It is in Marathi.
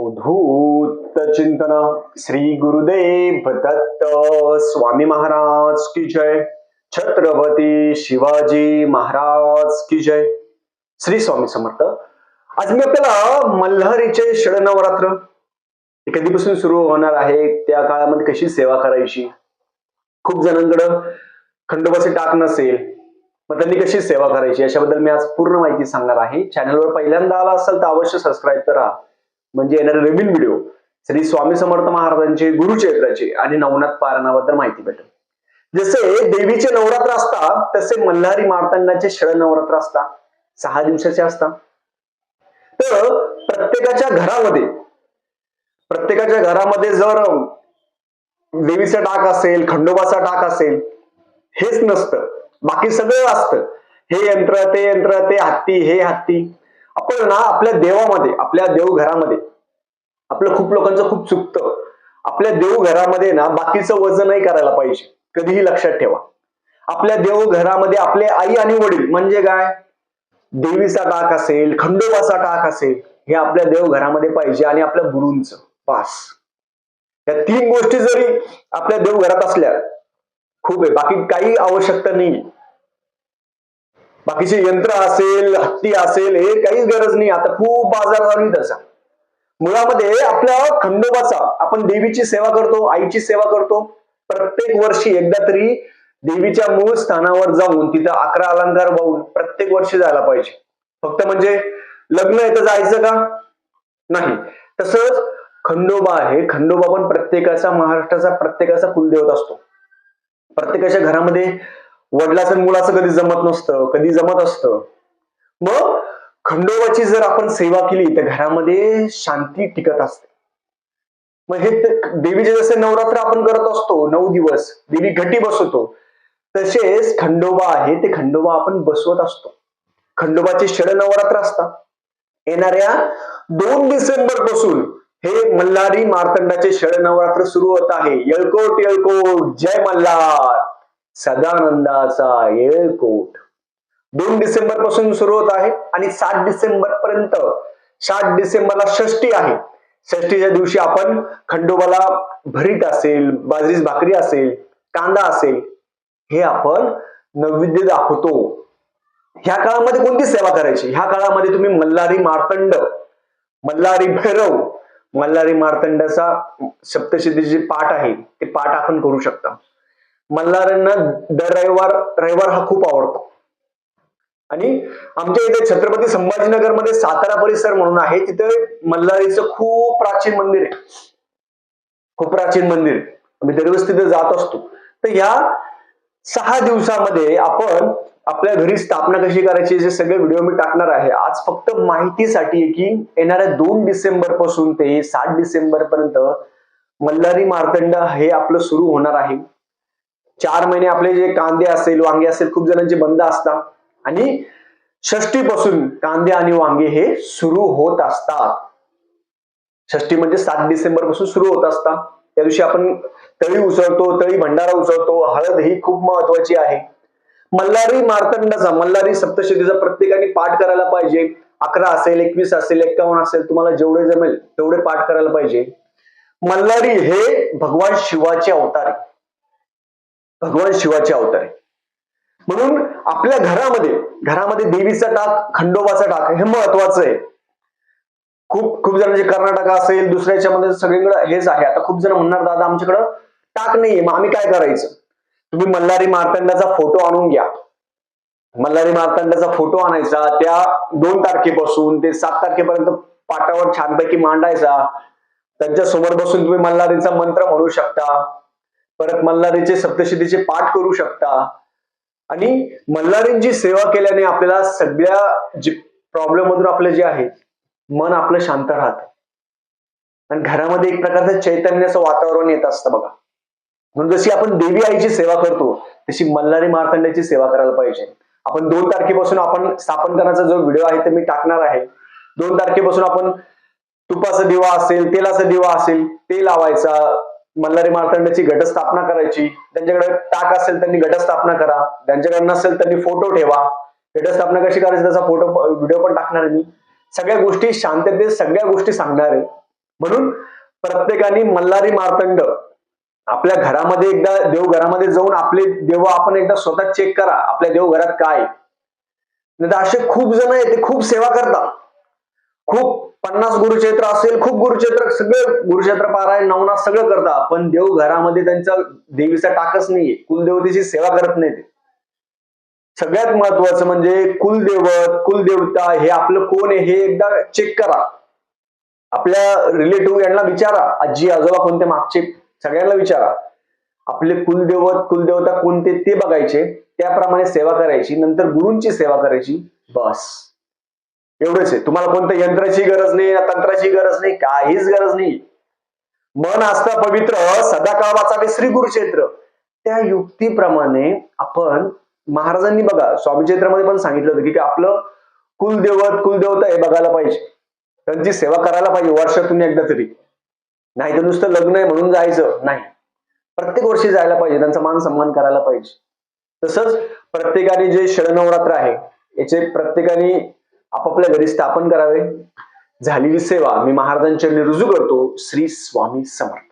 अवधूत चिंतन श्री गुरुदेव दत्त स्वामी महाराज की जय। छत्रपती शिवाजी महाराज की जय। श्री स्वामी समर्थ। आज मी आपल्याला मल्हारीचे षडनवरात्र हे कधीपासून सुरू होणार आहे? त्या काळामध्ये कशी सेवा करायची? खूप जणांकडं खंडोबाचे टाक नसेल मग त्यांनी कशी सेवा करायची? याच्याबद्दल मी आज पूर्ण माहिती सांगणार आहे. चॅनलवर पहिल्यांदा आला असाल तर अवश्य सबस्क्राईब करा. म्हणजे येणारे नवीन व्हिडिओ श्री स्वामी समर्थ महाराजांचे गुरुचरित्राचे आणि नवनाथ पारायणाबद्दल माहिती भेटेल. जसे देवीचे नवरात्र असतात तसे मल्हारी मार्तंडाचे षड नवरात्र असतात. सहा दिवसाचे असतात. तर प्रत्येकाच्या घरामध्ये प्रत्येकाच्या घरामध्ये जर देवीचा डाक असेल खंडोबाचा डाक असेल हेच नसतं. बाकी सगळं असतं. हे यंत्र ते यंत्र ते हत्ती हे हत्ती. आपण ना आपल्या देवामध्ये आपल्या देवघरामध्ये आपलं खूप लोकांचं खूप चुकतं. आपल्या देवघरामध्ये ना बाकीचं वजनही करायला पाहिजे. कधीही लक्षात ठेवा. आपल्या देवघरामध्ये आपले आई आणि वडील म्हणजे काय? देवीचा टाक असेल खंडोबाचा टाक असेल हे आपल्या देवघरामध्ये पाहिजे आणि आपल्या गुरूंच. पास या तीन गोष्टी जरी आपल्या देवघरात असल्या खूप आहे. बाकी काही आवश्यकता नाही बाकीचे यंत्र असेल हत्ती असेल हे काहीच गरज नाही. आता खूप बाजार चालू त्याचा. मुळामध्ये आपल्या खंडोबाचा आपण देवीची सेवा करतो आईची सेवा करतो. प्रत्येक वर्षी एकदा तरी देवीच्या मूळ स्थानावर जाऊन तिथं अकरा अलंकार वाहून प्रत्येक वर्षी जायला पाहिजे. फक्त म्हणजे लग्न आहे जायचं का? नाही. तसंच खंडोबा आहे. खंडोबा पण प्रत्येकाचा महाराष्ट्राचा प्रत्येकाचा कुलदेवत असतो. प्रत्येकाच्या घरामध्ये वडिलाचं आणि मुलाचं कधी जमत नसतं कधी जमत असतं. मग खंडोबाची जर आपण सेवा केली तर घरामध्ये शांती टिकत असते. मग हे देवीचे जसे नवरात्र आपण करत असतो नऊ दिवस देवी घटी बसवतो. तसेच खंडोबा आहे ते खंडोबा आपण बसवत असतो. खंडोबाचे षड नवरात्र असतात. येणाऱ्या दोन डिसेंबरपासून हे मल्हारी मार्तंडाचे षड नवरात्र सुरू होत आहे. येळकोट येळकोट. जय मल्हार! सदानंदाचा येळकोट दोन डिसेंबरपासून सुरू होत आहे आणि सात डिसेंबर पर्यंत सात डिसेंबरला षष्टी आहे. षष्टीच्या दिवशी आपण खंडोबाला भरीत असेल बाजरीस भाकरी असेल कांदा असेल हे आपण नैवेद्य दाखवतो. ह्या काळामध्ये कोणती सेवा करायची? ह्या काळामध्ये तुम्ही मल्हारी मार्तंड मल्हारी भैरव मल्हारी मार्तंडाचा सप्तशतीचे पाठ आहे ते पाठ आपण करू शकता. मल्हारांना दर रविवार रविवार हा खूप आवडतो. आणि आमच्या इथे छत्रपती संभाजीनगरमध्ये सातारा परिसर म्हणून आहे तिथे मल्हारीचं खूप प्राचीन मंदिर आहे. खूप प्राचीन मंदिर. आम्ही दरवेळेस तिथे जात असतो. तर या सहा दिवसामध्ये आपण आपल्या घरी स्थापना कशी करायची जे सगळे व्हिडिओ मी टाकणार आहे. आज फक्त माहितीसाठी आहे की येणाऱ्या दोन डिसेंबरपासून ते सात डिसेंबर पर्यंत मल्हारी मार्तंड हे आपलं सुरू होणार आहे. चार महिने आपले जे कांदे असेल वांगे असेल खूप जणांचे बंद असतात. आणि षष्टीपासून कांदे आणि वांगे हे सुरू होत असतात. षष्टी म्हणजे सात डिसेंबरपासून सुरू होत असतात. त्या दिवशी आपण तळी उसळतो तळी भंडारा उसळतो. हळद ही खूप महत्वाची आहे. मल्हारी मार्तंडाचा मल्हारी सप्तशतीचा प्रत्येकाने पाठ करायला पाहिजे. अकरा असेल एकवीस असेल एक्कावन्न असेल तुम्हाला जेवढे जमेल तेवढे पाठ करायला पाहिजे. मल्हारी हे भगवान शिवाचे अवतार आहे. भगवान शिवाचे अवतार आहे. म्हणून आपल्या घरामध्ये घरामध्ये देवीचा टाक खंडोबाचा टाक हे महत्वाचं आहे. खूप खूप जण म्हणजे कर्नाटक असेल दुसऱ्याच्या मध्ये सगळीकडे हेच आहे. आता खूप जण म्हणणार दादा आमच्याकडं टाक नाहीये मग आम्ही काय करायचं? तुम्ही मल्हारी मार्तंडाचा फोटो आणून घ्या. मल्हारी मार्तंडाचा फोटो आणायचा त्या दोन तारखेपासून ते सात तारखेपर्यंत पाटावर छानपैकी मांडायचा. त्यांच्यासमोर बसून तुम्ही मल्हारीचा मंत्र म्हणू शकता. परत मल्हारीचे सप्तशतीचे पाठ करू शकता. आणि मल्हारींची सेवा केल्याने आपल्याला सगळ्या जे प्रॉब्लेम मधून आपले जे आहे मन आपलं शांत राहतं. आणि घरामध्ये एक प्रकारचं चैतन्याचं वातावरण येत असतं बघा. म्हणून जशी आपण देवी आईची सेवा करतो तशी मल्हारी मार्तंड्याची सेवा करायला पाहिजे. आपण दोन तारखेपासून आपण स्थापन करण्याचा जो व्हिडिओ आहे ते मी टाकणार आहे. दोन तारखेपासून आपण तुपाचा दिवा असेल तेलाचा दिवा असेल ते लावायचा. मल्हारी मार्तंडाची घटस्थापना करायची त्यांच्याकडे टाक असेल त्यांनी घटस्थापना करा त्यांच्याकडे नसेल त्यांनी फोटो ठेवा. घटस्थापना कशी करायची त्याचा फोटो व्हिडिओ पण टाकणार मी. सगळ्या गोष्टी शांततेत सगळ्या गोष्टी सांगणार आहे. म्हणून प्रत्येकाने मल्हारी मार्तंड आपल्या घरामध्ये एकदा देवघरामध्ये जाऊन आपले देव आपण एकदा स्वतः चेक करा आपल्या देवघरात काय नाही तर असे खूप जण आहेत ते खूप सेवा करतात. खूप पन्नास गुरुक्षेत्र असेल खूप गुरुक्षेत्र सगळे गुरुक्षेत्र पारायण नवनाथ सगळं करता पण देव घरामध्ये त्यांचा देवीचा टाकच नाहीये. कुलदेवतेची सेवा करत नाही ते सगळ्यात महत्वाचं म्हणजे कुलदेवत कुलदेवता हे आपलं कोण आहे हे एकदा चेक करा. आपल्या रिलेटिव्ह यांना विचारा. आजी आजोबा कोणते मागचे? सगळ्यांना विचारा. आपले कुलदेवत कुलदेवता कोणते ते बघायचे. त्याप्रमाणे सेवा करायची. नंतर गुरूंची सेवा करायची. बस. एवढंच आहे. तुम्हाला कोणत्या यंत्राची गरज नाही तंत्राची गरज नाही काहीच गरज नाही. मन असतं पवित्र सदा काळ वाचावे श्री गुरुक्षेत्र. त्या युक्तीप्रमाणे आपण महाराजांनी बघा स्वामी चरित्रामध्ये पण सांगितलं होतं की आपलं कुलदेवत कुलदेवता हे बघायला पाहिजे. त्यांची सेवा करायला पाहिजे वर्षातून एकदा तरी. नाही तर नुसतं लग्न आहे म्हणून जायचं. नाही. प्रत्येक वर्षी जायला पाहिजे त्यांचा मान सन्मान करायला पाहिजे. तसंच प्रत्येकाने जे शरणवरात्र आहे याचे प्रत्येकाने आपापल्या घरी स्थापन करावे. झालेली सेवा मी महाराजांच्या रुजू करतो. श्री स्वामी समर्थ.